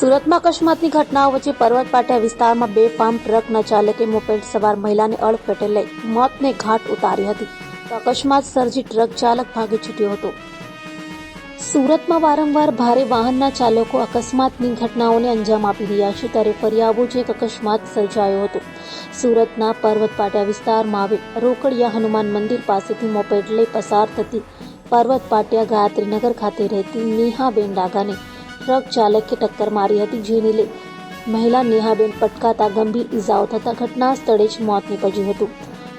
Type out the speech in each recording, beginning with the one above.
સુરતમાં અકસ્માતની ઘટનાઓ વચ્ચે પર્વત પાટિયા વિસ્તારમાં બે ફાર્મ ટ્રકના ચાલકે મોપેડ સવાર મહિલાને અડફેટે લઈ મોતને ઘાટ ઉતારી હતી. તો અકસ્માત સર્જી ટ્રક ચાલક ભાગી છૂટ્યો હતો. સુરતમાં વારંવાર ભારે વાહનના ચાલકો અકસ્માતની ઘટનાઓને અંજામ આપી રહ્યા છે. ત્યારે ફરી આવો જ એક અકસ્માત સર્જાયો હતો. સુરતના પર્વત પાટિયા વિસ્તારમાં આવેલ રોકડિયા હનુમાન મંદિર પાસેથી મોપેડ લઈ પસાર થતી પર્વત પાટિયા ગાયત્રીનગર ખાતે રહેતી નેહાબેન ડાગાને ટ્રક ચાલકે ટક્કર મારી હતી, જેને લઈ મહિલા નેહાબેન પટકાતા ગંભીર ઇજાઓ થતા ઘટના સ્થળે જ મોત નીપજ્યું હતું.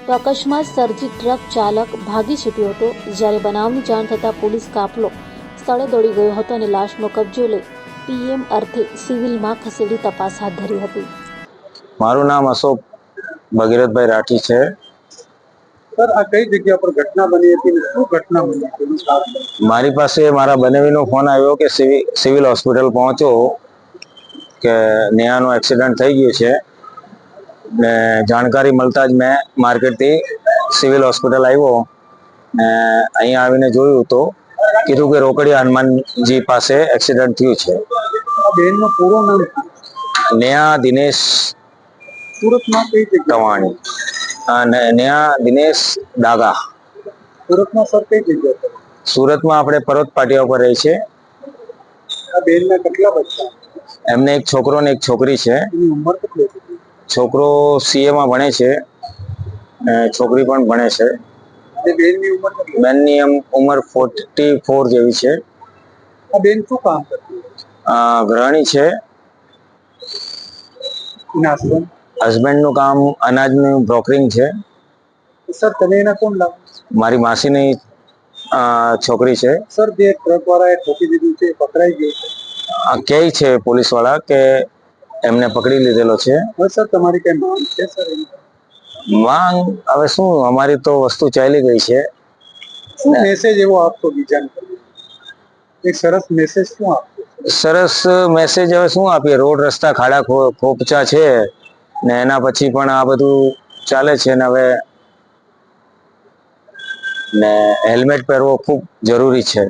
તો અકસ્માત સર્જી ટ્રક ચાલક ભાગી છૂટ્યો હતો. જ્યારે બનાવની જાણ થતાં પોલીસ કાફલો સ્થળે દોડી ગયો હતો અને લાશનો કબજો લઈ પીએમ અર્થે સિવિલમાં ખસેડી તપાસ હાથ ધરી હતી. મારું નામ અશોક ભગીરથભાઈ રાઠી છે. સર આ કઈ જગ્યા પર ઘટના બની હતી ને શું ઘટના બની હતી? એનું કારણ? જણાવો. મારી પાસે મારા બનેવીનો ફોન આવ્યો કે સિવિલ હોસ્પિટલ પહોંચો કે નેહાનો એક્સિડન્ટ થઈ ગયું છે. ને જાણકારી મળતા જ મેં માર્કેટથી સિવિલ હોસ્પિટલ આવ્યો ને અહીંયા આવીને જોયું તો કીધું કે રોકડી હનુમાનજી પાસે એક્સિડન્ટ થયું છે. બેનનું પૂરું નામ નેહા દિનેશ સુરતમાં કઈ જગ્યા અને નેહા દિનેશ ડાગા સુરતમાં સર કઈ જગ્યા સુરતમાં આપણે પર્વત પાટિયા ઉપર રહી છે. કેટલા બચ્ચા? એમને એક છોકરો ને એક છોકરી છે. છોકરો સીએ માં ભણે છે છોકરી પણ ભણે છે. બેનની ઉંમર ફોર્ટી ફોર જેવી છે. બેન શું કામ કરતી ગૃહિણી છે? હસબન્ડનું કામ અનાજનું બ્રોકરિંગ છે. સર તમે એના કોણ લાવો? મારી માસીની છોકરી છે. સર જે ટ્રક વાળાએ ઠોકી દીધું છે પકડાઈ ગયું છે? આ કહે છે પોલીસવાળા કે એમને પકડી લીધેલો છે. હવે સર તમારી કઈ માંગ છે સર માંગ? હવે શું? અમારી તો વસ્તુ ચાલી ગઈ છે. શું મેસેજ એવો આપતો બીજાને? એક સરસ મેસેજ શું આપતો સરસ મેસેજ હવે શું આપીએ? રોડ રસ્તા ખાડા ખોપચા છે. ને એના પછી પણ આ બધું ચાલે છે ને હવે ને હેલ્મેટ પહેરવો ખૂબ જરૂરી છે.